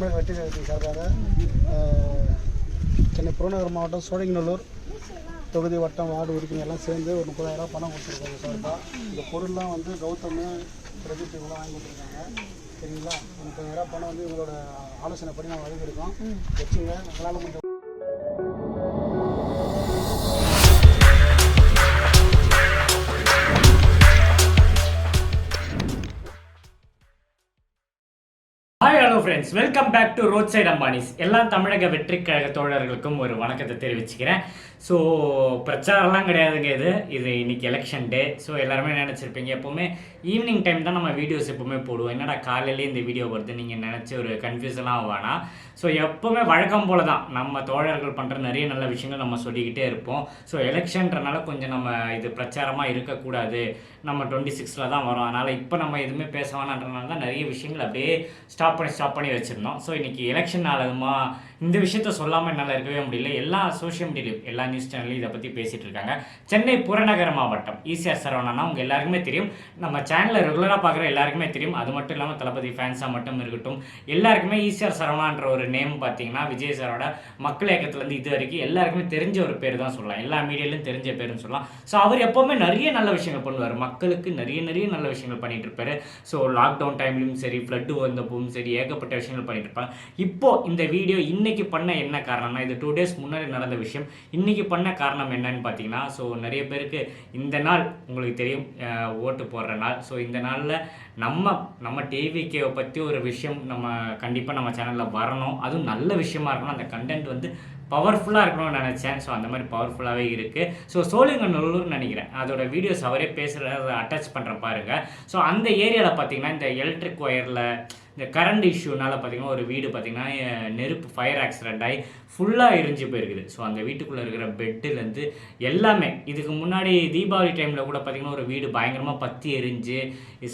தமிழக வெற்றி கழகத்தின் சார்பாக சென்னை புறநகர் மாவட்டம் சோழங்கநல்லூர் தொகுதி வட்டம் வார்டு உறுப்பினர் எல்லாம் சேர்ந்து ஒரு முப்பதாயிரம் பணம் கொடுத்துருக்காங்க சார்பாக இந்த பொருள்லாம் வந்து கௌதம் பிரதீப் இவங்களாம் வாங்கி கொடுத்துருக்காங்க. சரிங்களா? ஒரு முப்பதாயிரம் பணம் வந்து இவங்களோட ஆலோசனை படி நாங்கள் வழங்கியிருக்கோம். வச்சுங்க. எங்களால் friends welcome back to road side Ambanis எல்லா தமிழக வெற்றி கழக தோழர்களுக்கும் ஒரு வணக்கத்தை தெரிவிச்சுக்கிறேன். ஸோ பிரச்சாரம்லாம் கிடையாதுங்க இது. இது இன்னைக்கு எலெக்ஷன் டே ஸோ எல்லாருமே நினச்சிருப்பீங்க எப்போவுமே ஈவினிங் டைம் தான் நம்ம வீடியோஸ் எப்போவுமே போடுவோம். என்னடா காலையிலே இந்த வீடியோ வருது நீங்கள் நினச்சி ஒரு கன்ஃபியூஷன்லாம் வேணாம் ஸோ எப்போவுமே வழக்கம் போல தான் நம்ம தோழர்கள் பண்ணுற நிறைய நல்ல விஷயங்கள் நம்ம சொல்லிக்கிட்டே இருப்போம். ஸோ எலெக்ஷன்றனால கொஞ்சம் நம்ம இது பிரச்சாரமாக இருக்கக்கூடாது. நம்ம டுவெண்ட்டி சிக்ஸில் தான் வரோம். அதனால் இப்போ நம்ம எதுவுமே பேச வேணான்றனால தான் நிறைய விஷயங்கள் அப்படியே ஸ்டாப் பண்ணி ஸ்டாப் பண்ணி வச்சுருந்தோம். ஸோ இன்றைக்கி எலெக்ஷன் நாளதுமா இந்த விஷயத்த சொல்லாமல் என்னால் இருக்கவே முடியல. எல்லா சோஷியல் மீடியாலையும் எல்லா நியூஸ் சேனல்லையும் இதை பற்றி பேசிகிட்டு இருக்காங்க. சென்னை புறநகர மாவட்டம் ஈசிஆர் சரவணனா உங்கள் எல்லாருக்குமே தெரியும். நம்ம சேனலை ரெகுலராக பார்க்குற எல்லாருக்குமே தெரியும். அது மட்டும் இல்லாமல் தளபதி ஃபேன்ஸாக மட்டும் இருக்கட்டும். எல்லாருக்குமே ஈசிஆர் சரவணான்ற ஒரு நேம் பார்த்தீங்கன்னா விஜய் சாரோட மக்கள் இயக்கத்துலேருந்து இது வரைக்கும் எல்லாருக்குமே தெரிஞ்ச ஒரு பேர் தான் சொல்லலாம். எல்லா மீடியாலையும் தெரிஞ்ச பேருன்னு சொல்லலாம். ஸோ அவர் எப்போவுமே நிறைய நல்ல விஷயங்கள் பண்ணுவார். மக்களுக்கு நிறைய நிறைய நல்ல விஷயங்கள் பண்ணிகிட்டு இருப்பாரு ஸோ லாக்டவுன் டைம்லையும் சரி ஃப்ளட்டு வந்தப்பவும் சரி ஏகப்பட்ட விஷயங்கள் பண்ணிகிட்டு இருப்பாங்க இப்போ இந்த வீடியோ இன்றைக்கி பண்ண என்ன காரணம்னா இது டூ டேஸ் முன்னாடி நடந்த விஷயம். இன்றைக்கி பண்ண காரணம் என்னன்னு பார்த்தீங்கன்னா ஸோ நிறைய பேருக்கு இந்த நாள் உங்களுக்கு தெரியும். ஓட்டு போடுற நாள். ஸோ இந்த நாளில் நம்ம நம்ம டிவிக்கே பற்றி ஒரு விஷயம் நம்ம கண்டிப்பாக நம்ம சேனலில் வரணும். அதுவும் நல்ல விஷயமா இருக்கணும். அந்த கண்டென்ட் வந்து பவர்ஃபுல்லாக இருக்கணும்னு நினச்சேன். ஸோ அந்த மாதிரி பவர்ஃபுல்லாகவே இருக்குது ஸோ சோழிங்கநல்லூர்னு நினைக்கிறேன். அதோட வீடியோஸ் அவரே பேசுகிறத அட்டாச் பண்ணுற பாருங்கள் ஸோ அந்த ஏரியாவில் பார்த்தீங்கன்னா இந்த எலக்ட்ரிக் ஒயரில் இந்த கரண்ட் இஷ்யூனால பார்த்தீங்கன்னா ஒரு வீடு பார்த்தீங்கன்னா நெருப்பு ஃபயர் ஆக்சிடென்ட் ஆகி ஃபுல்லாக எரிஞ்சு போயிருக்குது. ஸோ அந்த வீட்டுக்குள்ளே இருக்கிற பெட்டுலேருந்து எல்லாமே இதுக்கு முன்னாடி தீபாவளி டைமில் கூட பார்த்தீங்கன்னா ஒரு வீடு பயங்கரமாக பற்றி எரிஞ்சு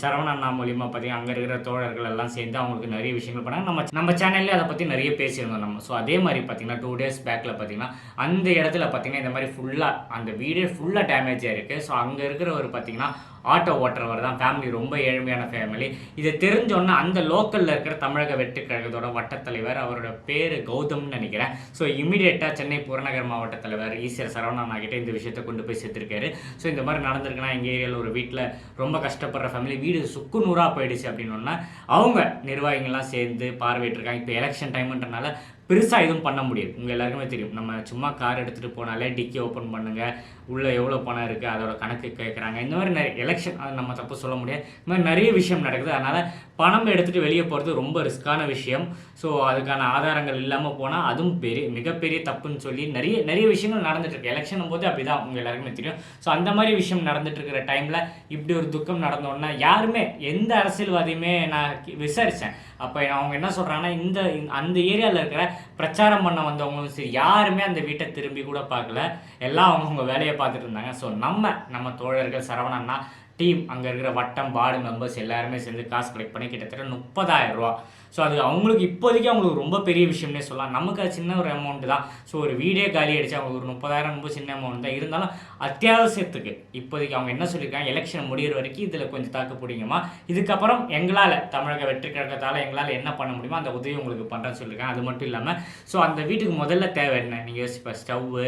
சரவண அண்ணா மூலியமாக பார்த்தீங்கன்னா அங்கே இருக்கிற தோழர்கள் எல்லாம் சேர்ந்து அவங்களுக்கு நிறைய விஷயங்கள் பண்ணாங்க. நம்ம நம்ம சேனல்லே அதை பற்றி நிறைய பேசியிருந்தோம் நம்ம. ஸோ அதே மாதிரி பார்த்தீங்கன்னா டூ டேஸ் பேக்கில் பார்த்திங்கன்னா அந்த இடத்துல பார்த்தீங்கன்னா இந்த மாதிரி ஃபுல்லாக அந்த வீடே ஃபுல்லாக டேமேஜ் இருக்குது ஸோ அங்கே இருக்கிற ஒரு பார்த்தீங்கன்னா ஆட்டோ ஓட்டுறவர் தான். ஃபேமிலி ரொம்ப ஏழ்மையான ஃபேமிலி இதை தெரிஞ்சோன்னா அந்த லோக்கலில் இருக்கிற தமிழக வெட்டுக்கழகத்தோட கழகத்தோட வட்டத்தலைவர் அவரோட பேர் கௌதம்னு நினைக்கிறேன். ஸோ இமீடியட்டாக சென்னை புறநகர் மாவட்ட தலைவர் ஈஸ்வர் சரவணன் கிட்ட இந்த விஷயத்தை கொண்டு போய் சேர்த்துருக்காரு. ஸோ இந்த மாதிரி நடந்திருக்குன்னா எங்கள் ஏரியாவில் ஒரு வீட்டில் ரொம்ப கஷ்டப்படுற ஃபேமிலி வீடு சுக்கு நூறாக போயிடுச்சு அப்படின்னோன்னா அவங்க நிர்வாகிகள்லாம் சேர்ந்து பார்வையிட்டிருக்காங்க. இப்போ எலெக்ஷன் டைம்ன்றனால பெருசாக எதுவும் பண்ண முடியாது. உங்கள் எல்லாருக்குமே தெரியும். நம்ம சும்மா கார் எடுத்துகிட்டு போனாலே டிக்கி ஓப்பன் பண்ணுங்கள் உள்ளே எவ்வளோ பணம் இருக்குது அதோட கணக்கு கேட்குறாங்க இந்த மாதிரி நிறைய எலெக்ஷன் அது நம்ம தப்பு சொல்ல முடியாது. இந்த மாதிரி நிறைய விஷயம் நடக்குது. அதனால் பணம் எடுத்துகிட்டு வெளியே போகிறது ரொம்ப ரிஸ்க்கான விஷயம். ஸோ அதுக்கான ஆதாரங்கள் இல்லாமல் போனால் அதுவும் பெரிய மிகப்பெரிய தப்புன்னு சொல்லி நிறைய நிறைய விஷயங்கள் நடந்துட்டு எலெக்ஷன் போது அப்படி தான் உங்கள் எல்லாருக்குமே தெரியும். ஸோ அந்த மாதிரி விஷயம் நடந்துட்டுருக்கிற டைமில் இப்படி ஒரு துக்கம் நடந்தோன்னா யாருமே எந்த அரசியல்வாதியுமே நான் விசாரித்தேன் அப்போ அவங்க என்ன சொல்கிறாங்கன்னா இந்த அந்த ஏரியாவில் இருக்கிற பிரச்சாரம் பண்ண வந்தவங்களும் சரி யாருமே அந்த வீட்டை திரும்பி கூட பார்க்கல. எல்லாம் அவங்கவுங்க வேலையை பார்த்துட்டு இருந்தாங்க. ஸோ நம்ம நம்ம தோழர்கள் சரவணன்னா டீம் அங்கே இருக்கிற வட்டம் வார்டு மெம்பர்ஸ் எல்லாருமே சேர்ந்து காசு கலெக்ட் பண்ணி கிட்டத்தட்ட முப்பதாயிரம் ரூபா. ஸோ அது அவங்களுக்கு இப்போதைக்கு அவங்களுக்கு ரொம்ப பெரிய விஷயம்னே சொல்லலாம். நமக்கு அது சின்ன ஒரு அமௌண்ட் தான். ஸோ ஒரு வீடே காலி அடிச்சு அவங்களுக்கு ஒரு முப்பதாயிரம் ரொம்ப சின்ன அமௌண்ட் தான். இருந்தாலும் அத்தியாவசியத்துக்கு இப்போதைக்கு அவங்க என்ன சொல்லியிருக்காங்க? எலெக்ஷன் முடியிற வரைக்கும் இதில் கொஞ்சம் தாக்கு பிடிங்கம்மா இதுக்கப்புறம் எங்களால் தமிழக வெற்றி கழகத்தால் எங்களால் என்ன பண்ண முடியுமோ அந்த உதவி உங்களுக்கு பண்ணுறேன்னு சொல்லியிருக்காங்க. அது மட்டும் இல்லாமல் ஸோ அந்த வீட்டுக்கு முதல்ல தேவை என்ன? நீங்கள் யோசிப்பா ஸ்டவ்வு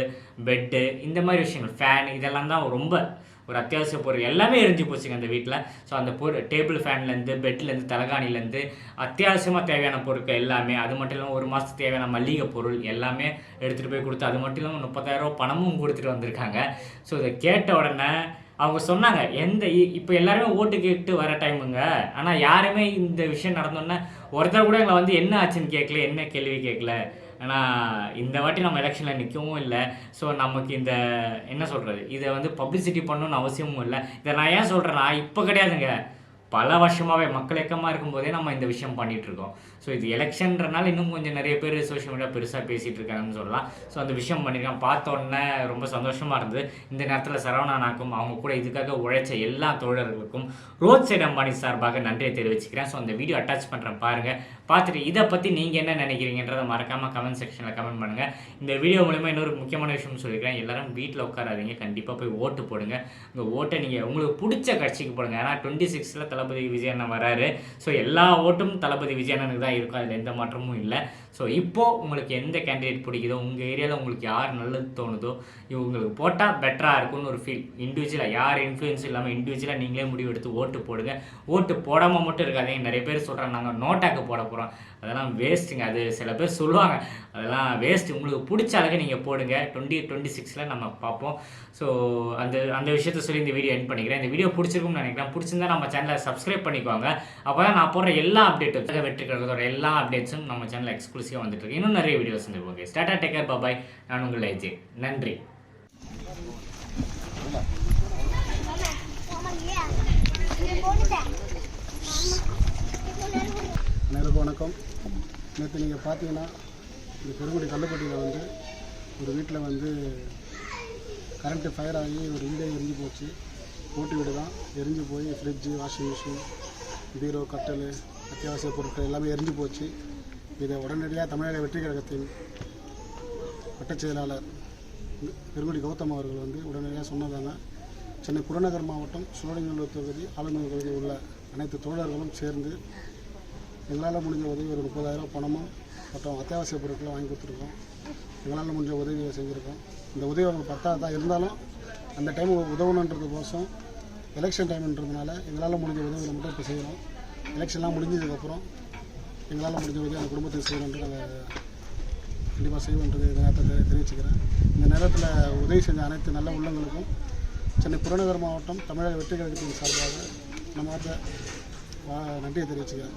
பெட்டு இந்த மாதிரி விஷயங்கள் ஃபேன் இதெல்லாம் தான் ரொம்ப ஒரு அத்தியாவசிய பொருள் எல்லாமே எரிஞ்சு போச்சுங்க அந்த வீட்டில் ஸோ அந்த பொருள் டேபிள் ஃபேன்லேருந்து பெட்லேருந்து தலகாணிலேருந்து அத்தியாவசியமாக தேவையான பொருட்கள் எல்லாமே அது மட்டும் இல்லாமல் ஒரு மாதத்துக்கு தேவையான மல்லிகை பொருள் எல்லாமே எடுத்துகிட்டு போய் கொடுத்து அது மட்டும் இல்லாமல் முப்பத்தாயிரம் பணமும் கொடுத்துட்டு வந்திருக்காங்க. ஸோ இதை கேட்ட உடனே அவங்க சொன்னாங்க எந்த இப்போ எல்லாருமே ஓட்டு கேட்டு வர டைமுங்க. ஆனால் யாருமே இந்த விஷயம் நடந்தோன்னே ஒருத்தர் கூட எங்களை வந்து என்ன ஆச்சுன்னு கேட்கல என்ன கேள்வி கேட்கல. ஆனால் இந்த வாட்டி நம்ம எலெக்ஷனில் நிற்கவும் இல்லை. ஸோ நமக்கு இந்த என்ன சொல்கிறது இதை வந்து பப்ளிசிட்டி பண்ணணும்னு அவசியமும் இல்லை. இதை நான் ஏன் சொல்கிறேன்னா இப்போ கிடையாதுங்க. பல வருஷமாகவே மக்கள் இயக்கமாக இருக்கும்போதே நம்ம இந்த விஷயம் பண்ணிகிட்ருக்கோம் இருக்கோம் ஸோ இது எலெக்ஷன்றனால இன்னும் கொஞ்சம் நிறைய பேர் சோஷியல் மீடியா பெருசாக பேசிகிட்டு இருக்காங்கன்னு சொல்லலாம். ஸோ அந்த விஷயம் பண்ணியிருக்கேன் பார்த்தோன்னே ரொம்ப சந்தோஷமாக இருந்தது. இந்த நேரத்தில் சரவணனாக்கும் அவங்க கூட இதுக்காக உழைச்ச எல்லா தோழர்களுக்கும் ரோட் சைடு அம்பானி சார்பாக நன்றியை தெரிவிச்சுக்கிறேன். ஸோ அந்த வீடியோ அட்டாச் பண்ணுறேன் பாருங்கள் பார்த்துட்டு இதை பற்றி நீங்கள் என்ன நினைக்கிறீங்கன்றதை மறக்காமல் கமெண்ட் செக்ஷனில் கமெண்ட் பண்ணுங்கள் இந்த வீடியோ மூலிமா இன்னொரு முக்கியமான விஷயம் சொல்லியிருக்கேன் எல்லாரும் வீட்டில் உட்காராதீங்க. கண்டிப்பாக போய் ஓட்டு போடுங்க. இந்த ஓட்டை நீங்கள் உங்களுக்கு பிடிச்ச கட்சிக்கு போடுங்க. ஏன்னா டுவெண்ட்டி சிக்ஸில் தளபதி விஜயண்ணன் வராரு. ஸோ எல்லா ஓட்டும் தளபதி விஜயண்ணனுக்கு தான் இருக்கும். அதில் எந்த மாற்றமும் இல்லை. ஸோ இப்போது உங்களுக்கு எந்த கேண்டிடேட் பிடிக்குதோ உங்கள் ஏரியாவில் உங்களுக்கு யார் நல்லது தோணுதோ இவங்களுக்கு போட்டால் பெட்டராக இருக்கும்னு ஒரு ஃபீல் இண்டிவிஜுவலாக யார் இன்ஃப்ளூயன்ஸ் இல்லாமல் இண்டிவிஜுவலாக நீங்களே முடிவு எடுத்து ஓட்டு போடுங்க. ஓட்டு போடாமல் மட்டும் இருக்காதீங்க. நிறைய பேர் சொல்கிறாங்க நாங்கள் நோட்டாக்கு போட போகிறோம் அதெல்லாம் வேஸ்ட்டுங்க அது சில பேர் சொல்லுவாங்க. அதெல்லாம் வேஸ்ட் உங்களுக்கு பிடிச்ச அளவுக்கு நீங்கள் போடுங்க. டுவெண்ட்டி டுவெண்ட்டி சிக்ஸில் நம்ம பார்ப்போம். ஸோ அந்த அந்த விஷயத்த சொல்லி இந்த வீடியோ என் பண்ணிக்கிறேன். இந்த வீடியோ பிடிச்சிருக்கும்னு நினைக்கிறேன். பிடிச்சிருந்தா நம்ம சேனலை சப்ஸ்கிரைப் பண்ணிக்கோங்க. அப்போ தான் நான் போடுற எல்லா அப்டேட்டும் வெற்றி கழகத்தோட எல்லா அப்டேட்ஸும் நம்ம சேனலில் எக்ஸ்க்ளூசிவாக வந்துட்டு இருக்கு இன்னும் நிறைய வீடியோஸ் வந்துருக்கோங்க ஸ்டாட்டா டேக்கர் பாபாய் நான் உங்கள் ஏஜே நன்றி. வணக்கம். நேற்று நீங்கள் பார்த்தீங்கன்னா இந்த பெருங்குடி கல்லுப்பட்டியில் வந்து ஒரு வீட்டில் வந்து கரண்ட்டு ஃபயர் ஆகி ஒரு வீடே எரிஞ்சு போச்சு. ஓட்டு வீடு தான். எரிஞ்சு போய் ஃப்ரிட்ஜு வாஷிங் மிஷின் பீரோ கட்டல் அத்தியாவசிய பொருட்கள் எல்லாமே எரிஞ்சு போச்சு. இதை உடனடியாக தமிழக வெற்றி கழகத்தின் வட்டச் செயலாளர் பெருங்குடி கௌதம் அவர்கள் வந்து உடனடியாக சொன்னதாங்க சென்னை புறநகர் மாவட்டம் சோழநல்லூர் தொகுதி ஆளுநர் தொகுதி உள்ள அனைத்து தோழர்களும் சேர்ந்து எங்களால் முடிஞ்ச உதவி ஒரு முப்பதாயிரம் பணமும் மற்றும் அத்தியாவசிய பொருட்களை வாங்கி கொடுத்துருக்கோம். எங்களால் முடிஞ்ச உதவியை செஞ்சுருக்கோம். இந்த உதவி அவங்க பத்தாவது தான் இருந்தாலும் அந்த டைம் உதவணுன்றதுக்கோசம் எலெக்ஷன் டைம்ன்றதுனால எங்களால் முடிஞ்ச உதவிகளை மட்டும் இப்போ செய்கிறோம் எலெக்ஷன்லாம் முடிஞ்சதுக்கப்புறம் எங்களால் முடிஞ்ச உதவி அந்த குடும்பத்துக்கு செய்யணுன்ட்டு நாங்கள் கண்டிப்பாக செய்வோன்றது இந்த நேரத்தை தெரிவிச்சுக்கிறேன். இந்த நேரத்தில் உதவி செஞ்ச அனைத்து நல்ல உள்ளங்களுக்கும் சென்னை புறநகர் மாவட்டம் தமிழக வெற்றி கழகத்தின் சார்பாக நம்ம நன்றியை தெரிவிச்சுக்கிறேன்.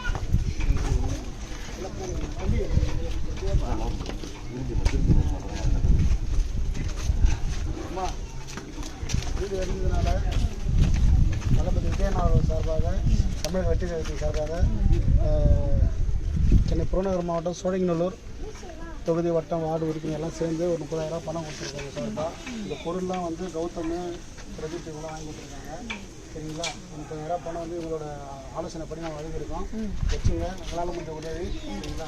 கழகத்தின் சார்பாக சென்னை புறநகர் மாவட்டம் சோழங்கநல்லூர் தொகுதி வட்டம் வார்டு உறுப்பினர் எல்லாம் சேர்ந்து ஒரு முப்பதாயிரம் பணம் கொடுத்துருக்காங்க சார்பாக இந்த பொருள்லாம் வந்து கௌதம் பிரதீப் இவங்களாம் வாங்கி கொடுத்துருக்காங்க. சரிங்களா? முப்பதாயிரம் பணம் வந்து இவங்களோட ஆலோசனை படி நான் வழங்கியிருக்கோம் வச்சுங்க. எங்களால் முடிஞ்ச உதவி. சரிங்களா?